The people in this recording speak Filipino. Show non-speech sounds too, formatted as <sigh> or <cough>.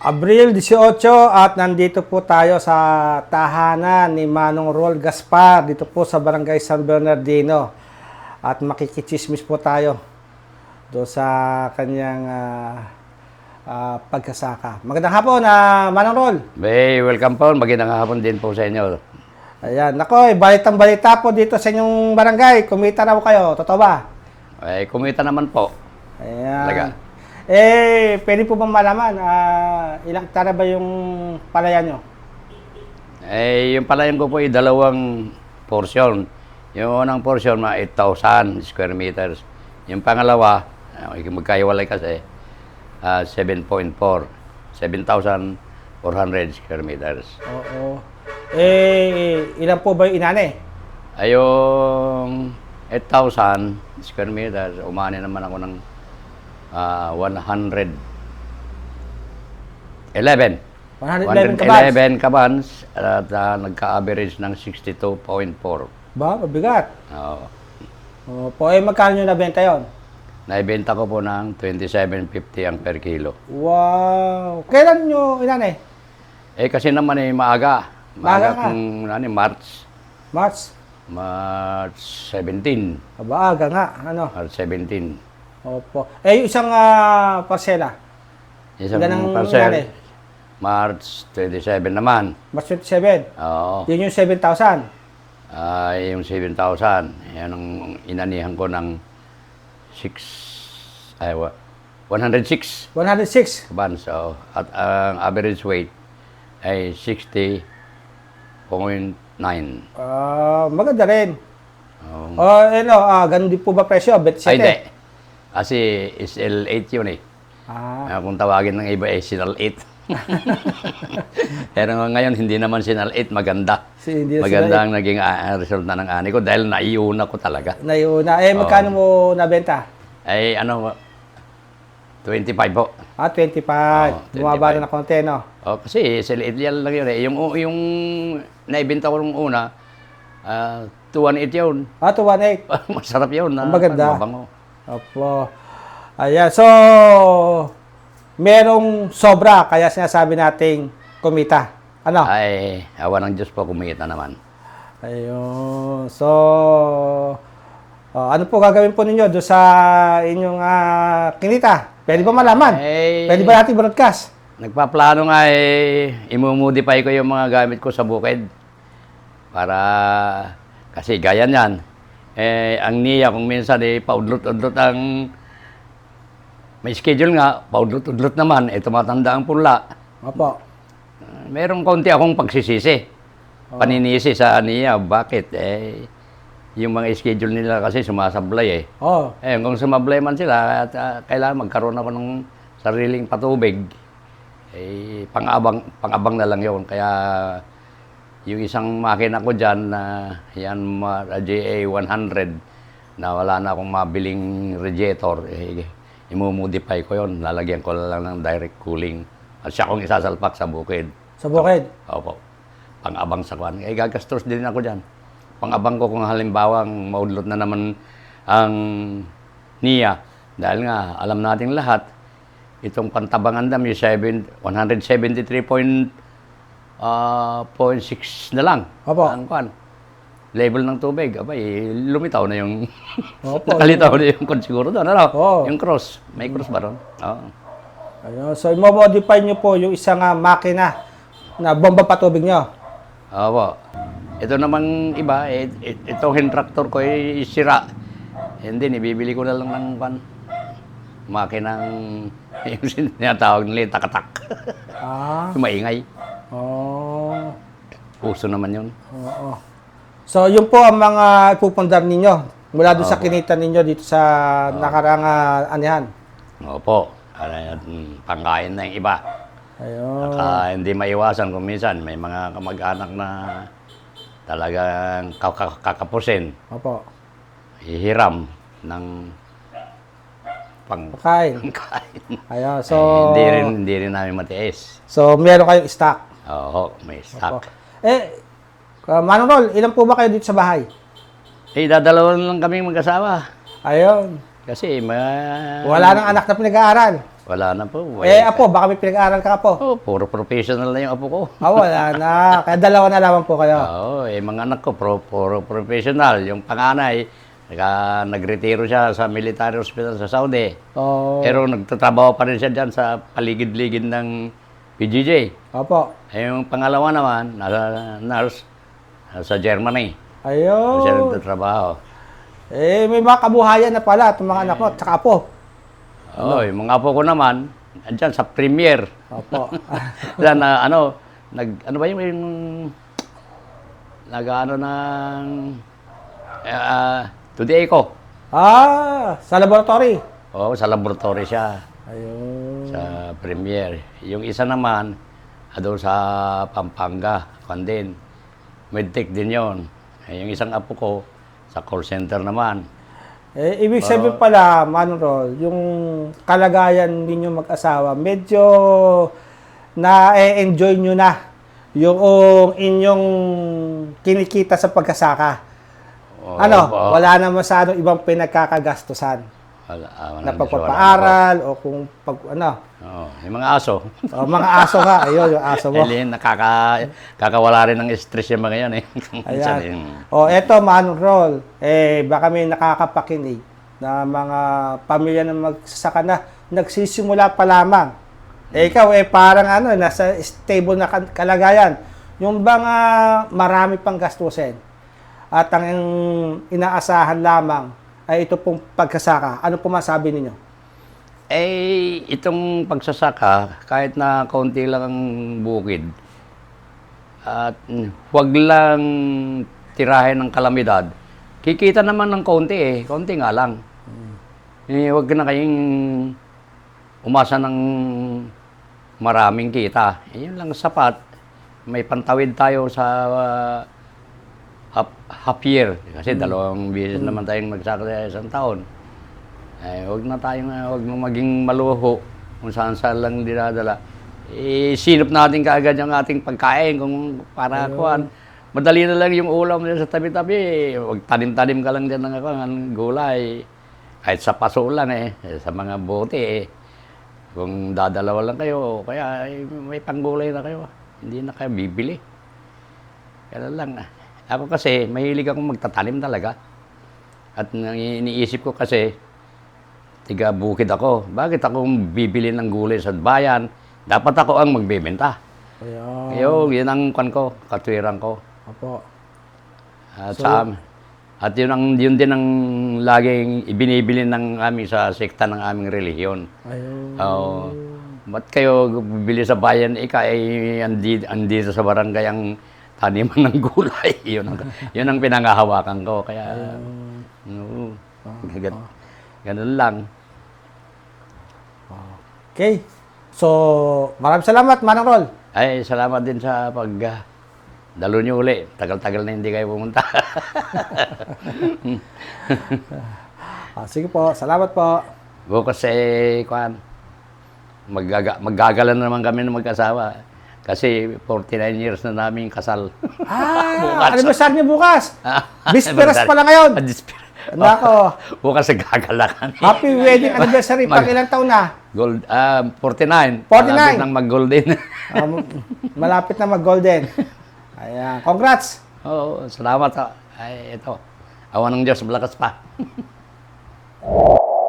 Abril 18 at nandito po tayo sa tahanan ni Manong Rol Gaspar dito po sa Barangay San Bernardino. At makikichismis po tayo do sa kanyang ah, ah, pagkasaka. Magandang hapon, na Manong Rol. Bay, welcome po. Magandang hapon din po sa inyo. Ayan, nako, eh, balitang balita po dito sa inyong barangay. Kumita na po kayo, totoo ba? Ay, kumita naman po. Ayan. Talaga. Eh, pwede po bang malaman, ah, ilang tara ba yung palaya nyo? Eh, yung palayan ko po ay dalawang portion. Yung unang portion, mga 8,000 square meters. Yung pangalawa, ah, magkaiwalay kasi, ah, 7.4. 7,400 square meters. Oo. Eh, ilan po ba yung inane? Ay, yung 8,000 square meters, umani naman ako ng ah, 100. 11. 111 kabats. 111 kabans at ah, nagka-average ng 62.4. Ba, mabigat. Oo. Opo, eh magkano nyo nabenta yon? Naibenta ko po ng 27.50 ang per kilo. Wow. Kailan nyo inane? Eh kasi naman eh maaga. Maaga ka? kung ano, eh, March. March. March 17. Aba, aga nga. Ano? March 17. Opo. Eh, yung isang ah, parsela. Isang Ilan ang parcel. inani? March 27 naman. March 27. Oo. Yun yung 7,000. Ay, yung 7,000. Yan ang inanihan ko ng 6, ay, wa- 106 106. kabans. So, at ang average weight ay 60.9. Ah, maganda rin. Oh. Oh, ano, ah, ganun din po ba presyo? 27? Ay, hindi. Kasi SL8 yun eh. Ah, Ah, kung tawagin ng iba ay Sinal 8. <laughs> Pero ngayon, hindi naman Sinal 8 maganda. si, hindi na Maganda ang naging ah, result na ng ani ko dahil naiuna ko talaga. naiuna. Eh, magkano mo nabenta? Ay, ano, 25 po. Ah, 25. Oo, Bumaba 25. na ng konti, no? Oh, kasi SL8 yan lang yun eh. Yung, yung naibenta ko nung una, ah 218 yun. Ah, 218. <laughs> Masarap yun. Na, Ang maganda. Mabango. Opo. Ayan. So, merong sobra, kaya sinasabi nating kumita. Ano? Ay, awa ng Diyos po kumita naman. Ayun. So, oh, ano po gagawin po ninyo doon sa inyong ah, kinita? Pwede ba malaman? Eh, Pwede ba natin broadcast? Nagpaplano nga eh, imumodify ko yung mga gamit ko sa bukid. Para, kasi gaya niyan, eh, ang niya kung minsan eh, paudlot-udlot ang, may schedule nga, paudlot-udlot naman, eh, tumatanda ang punla. Opo. Uh, merong konti akong pagsisisi. Paninisi sa niya, bakit? Eh, yung mga schedule nila kasi sumasablay eh. Oh. Eh, kung sumablay man sila, at ah, kailangan magkaroon ako ng sariling patubig. Eh, pang-abang, pang-abang na lang yun. Kaya, yung isang makina ko dyan, na yan, ma- GA100, na wala na akong mabiling radiator, eh, imumodify ko yon Lalagyan ko lang ng direct cooling. At siya kong isasalpak sa bukid. Sa bukid. Opo. Pang-abang sa kwan. Eh, gagastos din ako dyan. Pang-abang ko kung halimbawa maudlot na naman ang niya. Dahil nga, alam nating lahat, itong pantabangan dam, yung 7, 173 point, ah, point six na lang. Opo. Ang kwan. Level ng tubig. Abay, lumitaw na yung, Opo. <laughs> nakalitaw na yung kwan siguro doon. Ano? Oo. Yung cross. May cross ba doon? Oo. Ayun. So, i-modify nyo po yung isang ah, makina na bomba patubig nyo. Opo. Ito namang iba, eh, it- itong hand tractor ko ay sira. Hindi, ibibili ko na lang ng pan. Makinang, <laughs> yung sinatawag nila, yung takatak. Ah. yung <laughs> maingay. Oh. Uso naman yun. Oo. So, yun po ang mga ipupundar ninyo mula doon sa kinita ninyo dito sa nakarang ah, anihan. Opo. Ano mm, pangkain na yung iba. Ayun. Saka hindi maiwasan kung minsan may mga kamag-anak na talagang kaka- kakapusin, Opo. hihiram ng pang Pagkain. pangkain. Ayun. So, So, hindi rin hindi rin namin matiis. so meron kayong stock. Oo, may Opo. stock. Eh, uh, Manong Rol, ilan po ba kayo dito sa bahay? Eh, dadalawan lang kaming mag-asawa. Ayun. Kasi, ma... Wala nang anak na pinag-aaral. Wala na po. Eh, apo, baka may pinag-aral ka po. Oh, puro professional na yung apo ko. Ah, wala na. Kaya dalawa na lamang po kayo. Oo, eh, mga anak ko, pro, puro professional. Yung panganay, naka, nagretiro siya sa military hospital sa Saudi. Oh, Pero nagtatrabaho pa rin siya dyan sa paligid-ligid ng PGJ. Opo. Eh, yung pangalawa naman, nasa nurse, sa Germany. Doon siya Ayun. nagtatrabaho. Eh, may mga kabuhayan na pala itong mga anak mo. Tsaka po. Oo, yung mga apo ko naman, andyan sa premier. Opo. <laughs> Yan na ano, nag ano ba yung, yung nag ano ng uh, today ko. ah, sa laboratory. Oo, sa laboratory siya Ayun. sa premier. Yung isa naman doon sa Pampanga, kan din. Medtech din 'yon. Eh, yung isang apo ko sa call center naman. Eh, ibig sabihin pala, Manrol, yung kalagayan ninyo mag-asawa, medyo na-enjoy nyo na yung inyong kinikita sa pagkasaka. Oo, ano, oo. wala na masyadong ibang pinagkakagastusan Ah, na pagpapaaral o kung pag ano, Oo, yung mga aso. o, mga aso nga, <laughs> ayun, yung aso mo. Eh, nakaka, kakawala rin ng stress yung mga yan eh. <laughs> Ayan. eh. O, eto, Manrol, eh, baka may nakakapakinig na mga pamilya na magsasaka na nagsisimula pa lamang. Eh, ikaw, eh, parang ano, nasa stable na kalagayan. Yung bang ah, marami pang gastusin at ang inaasahan lamang ay ito pong pagkasaka. Ano po masabi ninyo? Eh, itong pagsasaka, kahit na kaunti lang ang bukid, at huwag lang tirahin ng kalamidad, kikita naman ng kaunti eh, kaunti nga lang. Eh, huwag na kayong umasa ng maraming kita. Eh, yun lang sapat. May pantawid tayo sa uh, half, half year. Kasi dalawang beses naman tayong sa isang taon. Eh, huwag na tayong, uh, huwag na maging maluho kung saan saan lang dinadala. Eh, sinop natin kaagad yung ating pagkain kung para kuan. Madali na lang yung ulam sa tabi-tabi. Huwag tanim-tanim ka lang dyan ng, ako, ng gulay. Kahit sa paso lang eh, eh, sa mga bote eh. Kung dadalawa lang kayo, kaya eh, may panggulay na kayo. Hindi na kayo bibili. Kaya lang. ah. Ako kasi, mahilig akong magtatanim talaga. At nang iniisip ko kasi, tiga bukid ako. Bakit ako bibili ng gulay sa bayan? Dapat ako ang magbebenta. Ayun. Ayun, yun ang kwan ko, katwiran ko. Opo. At So- sa at yun, ang, yun din ang laging ibinibili ng aming sa sekta ng aming relihiyon. Ayun. Oo. ba't kayo bibili sa bayan? Ika, eh, andi, andito sa barangay ang taniman ng gulay. <laughs> yun, ang, yun ang pinangahawakan ko. Kaya, oo, gan- ganun lang. Okay. So, maraming salamat, Manang Rol. Ay, salamat din sa pag ah, dalo niyo uli. Tagal-tagal na hindi kayo pumunta. <laughs> Ah, sige po, salamat po. Bukas eh, kuan, maggaga, maggagalan na naman kami ng mag-asawa. Kasi 49 years na namin kasal. Ah, <laughs> anniversary niyo bukas. Bisperas pa lang ngayon. Ah, Nako. Bukas nagkagala kami. Happy wedding anniversary. Pag ilang taon na? Gold, ah, 49. 49. Malapit nang mag-golden. <laughs> Um, malapit na mag-golden. Ayan. Congrats. Oo, salamat. ah. Ay, ito. Awan ng Diyos, malakas pa. <laughs>